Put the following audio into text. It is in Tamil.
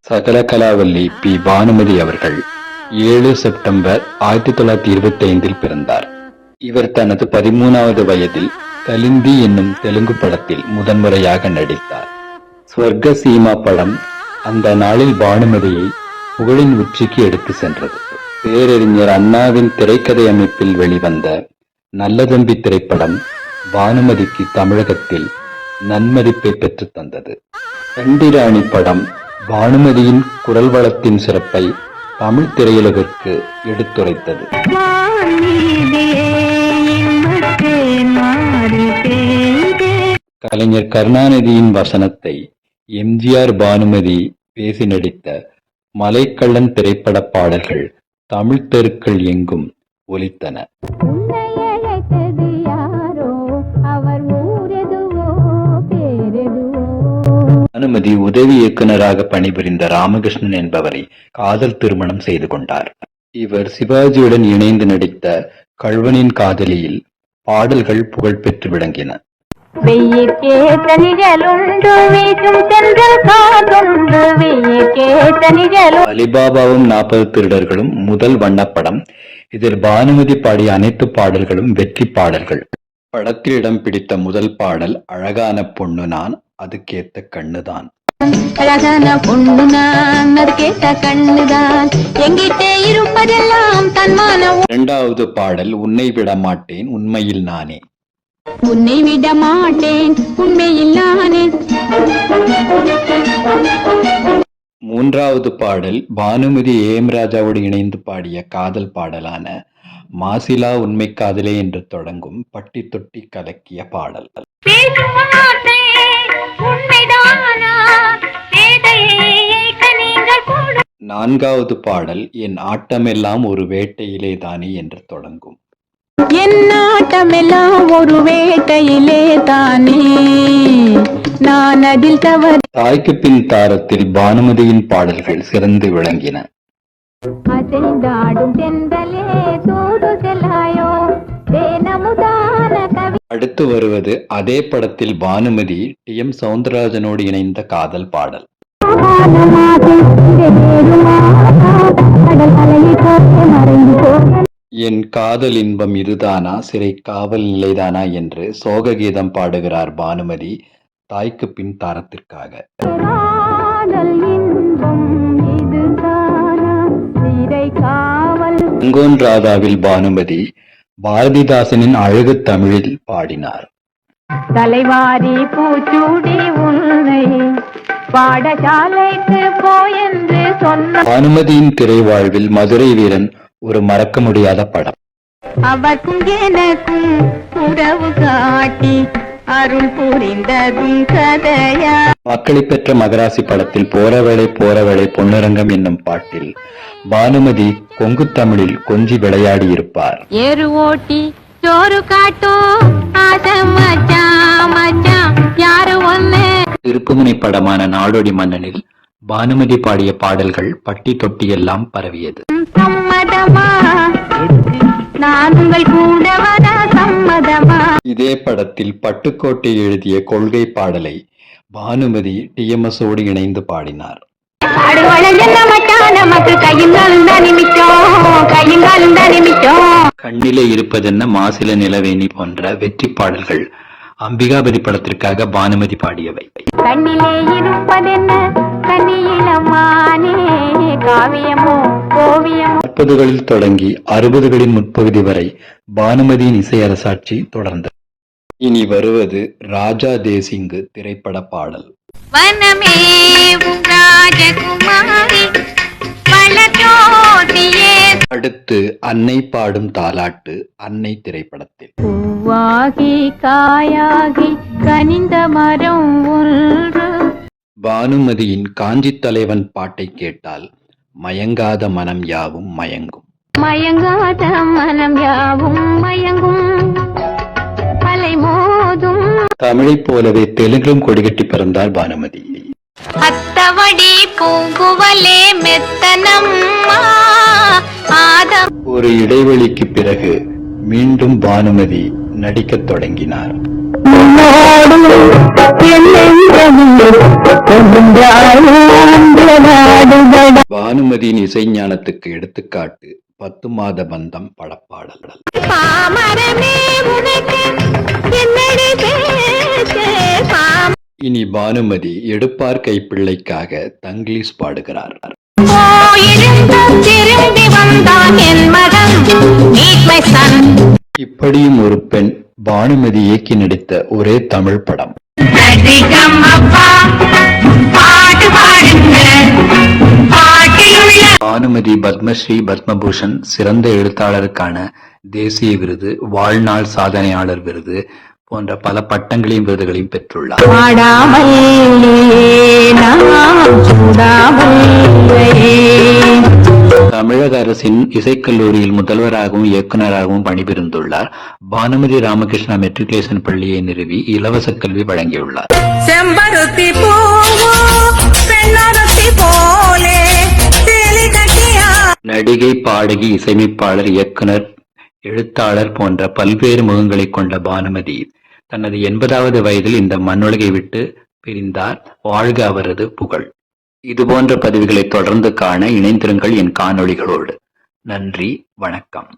சகல கலாவல்லி பி. பானுமதி அவர்கள் ஏழு செப்டம்பர் ஆயிரத்தி தொள்ளாயிரத்தி இருபத்தி ஐந்தில் பிறந்தார். இவர் தனது பதிமூணாவது வயதில் கலிந்தி என்னும் தெலுங்கு படத்தில் முதன்முறையாக நடித்தார். ஸ்வர்க சீமா படம் அந்த நாளில் பானுமதியை புகழின் உச்சிக்கு எடுத்து சென்றது. பேரறிஞர் அண்ணாவின் திரைக்கதை அமைப்பில் வெளிவந்த நல்லதம்பி திரைப்படம் பானுமதிக்கு தமிழகத்தில் நன்மதிப்பை பெற்றுத் தந்தது. கண்டிராணி படம் பானுமதியின் குரல் வளத்தின் சிறப்பை தமிழ் திரையுலகிற்கு எடுத்துரைத்தது. கலைஞர் கருணாநிதியின் வசனத்தை எம்ஜிஆர் பானுமதி பேசி நடித்த மலைக்கள்ளன் திரைப்பட பாடல்கள் தமிழ் தெருக்கள் எங்கும் ஒலித்தன. அனுமதி உதவி இயக்குனராக பணிபுரிந்த ராமகிருஷ்ணன் என்பவரை காதல் திருமணம் செய்து கொண்டார். இவர் சிவாஜியுடன் இணைந்து நடித்த கழ்வனின் காதலியில் பாடல்கள் புகழ்பெற்று விளங்கின. வீசும் காதுண்டு அலிபாபாவும் நாற்பது திருடர்களும் முதல் வண்ணப்படம். இதில் பானுமதி பாடிய அனைத்து பாடல்களும் வெற்றி பாடல்கள். படத்தில் இடம் பிடித்த முதல் பாடல் அழகான பொண்ணு நான் அதுக்கேத்த கண்ணுதான். அழகான பொண்ணு நான் அது கேட்ட கண்ணுதான். எங்கிட்டே இருப்பதெல்லாம் தன்மான இரண்டாவது பாடல் உன்னை விட மாட்டேன் உண்மையில் நானே. உன்னை விட மாட்டேன் உண்மையில் நானே. மூன்றாவது பாடல் பானுமதி ஏம் ராஜாவோடு இணைந்து பாடிய காதல் பாடலான மாசிலா உண்மை காதலே என்று தொடங்கும் பட்டி தொட்டி கலக்கிய பாடல். நான்காவது பாடல் என் ஆட்டமெல்லாம் ஒரு வேட்டையிலே தானே என்று தொடங்கும். என் நாட்டமெல்லாம் ஒரு வேட்டையிலே தானே நான் அதில் தவறு தாய்க்கு பின் தாரத்தில் பானுமதியின் பாடல்கள் சிறந்து விளங்கின. அடுத்து வருவது அதே படத்தில் பானுமதி டி. எம். சவுந்தரராஜனோடு இணைந்த காதல் பாடல். என் காதல் இன்பம் இதுதானா சிறை காவல் நிலைதானா? என்று சோக கீதம் பாடுகிறார் பானுமதி தாய்க்கு பின் தாரத்திற்காக. அங்கோன் ராதாவில் பானுமதி பாரதிதாசனின் அழகு தமிழில் பாடினார். தலைவாரி பூச்சூடி உன்னை பாடசாலைக்கு போயென்று சொன்ன பானுமதியின் திரைவாழ்வில் மதுரை வீரன் ஒரு மறக்க முடியாத படம். அவர்க்கும் எனக்கும் உறவு காட்டி அருள் புரிந்ததும் கதையா? மக்களை பெற்ற மகராசி படத்தில் போறவேளை போறவேளை பொன்னுரங்கம் என்னும் பாட்டில் பானுமதி கொங்கு தமிழில் கொஞ்சி விளையாடி இருப்பார் ஏறு ஓட்டி சோறு காட்டும் ஆசை மச்சான் மச்சான் யாரு ஒண்ணு? திருப்புமுனை படமான நாடோடி மன்னனில் பானுமதி பாடிய பாடல்கள் பட்டி தொட்டி எல்லாம் பரவியது இதே படத்தில் பட்டுக்கோட்டை எழுதிய கொள்கை பாடலை பானுமதி டிஎம்எஸோடு இணைந்து பாடினார். கண்ணிலே இருப்பதென்ன? மாசில நிலவேணி போன்ற வெற்றி பாடல்கள் அம்பிகாபதி படத்திற்காக பானுமதி பாடியவை. கண்ணிலே இருப்பதென்ன? நாற்பதுகளில் தொடங்கி அறுபதுகளின் முற்பகுதி வரை பானுமதியின் இசை அரசாட்சி தொடர்ந்தது. இனி வருவது ராஜா தேசிங்கு திரைப்பட பாடல். வனமே அடுத்து அன்னை பாடும் தாலாட்டு அன்னை திரைப்படத்தில். பூவாகி காயாகி கனிந்த மரம் ஒன்று. பானுமதியின் காஞ்சி தலைவன் பாட்டை கேட்டால் மயங்காத மனம் யாவும் மயங்கும். மயங்காத மனம் யாவும் மயங்கும். மோதும். தமிழைப் போலவே தெலுங்கிலும் கொடிகட்டி பிறந்தார் பானுமதி. அத்தவடி பூங்குவலே மெத்தனம்மா. ஒரு இடைவெளிக்கு பிறகு மீண்டும் பானுமதி நடிக்கத் தொடங்கினார். பானுமதியின் இசைஞானத்துக்கு எடுத்துக்காட்டு பத்து மாத பந்தம் பாம இனி பானுமதி எடுப்பார் கைப்பிள்ளைக்காக தங்கிலீஷ் பாடுகிறார். திரும்பி வந்தான் என் மகன் இப்படியும் ஒரு பெண் பானுமதி இயக்கி நடித்த ஒரே தமிழ் படம். பானுமதி பத்மஸ்ரீ பத்மபூஷன் சிறந்த எழுத்தாளருக்கான தேசிய விருது வாழ்நாள் சாதனையாளர் விருது போன்ற பல பட்டங்களையும் விருதுகளையும் பெற்றுள்ளார். தமிழக அரசின் இசைக்கல்லூரியில் முதல்வராகவும் இயக்குநராகவும் பணிபுரிந்துள்ளார். பானுமதி ராமகிருஷ்ணா மெட்ரிகுலேஷன் பள்ளியை நிறுவி இலவச கல்வி வழங்கியுள்ளார். செம்பருத்தி நடிகை பாடகி இசையமைப்பாளர் இயக்குனர் எழுத்தாளர் போன்ற பல்வேறு முகங்களை கொண்ட பானுமதி தனது எண்பதாவது வயதில் இந்த மண்ணுலகை விட்டு பிரிந்தார். வாழ்க அவரது புகழ். இதுபோன்ற பதிவுகளை தொடர்ந்து காண இணைந்திருங்கள் என் காணொளிகளோடு. நன்றி வணக்கம்.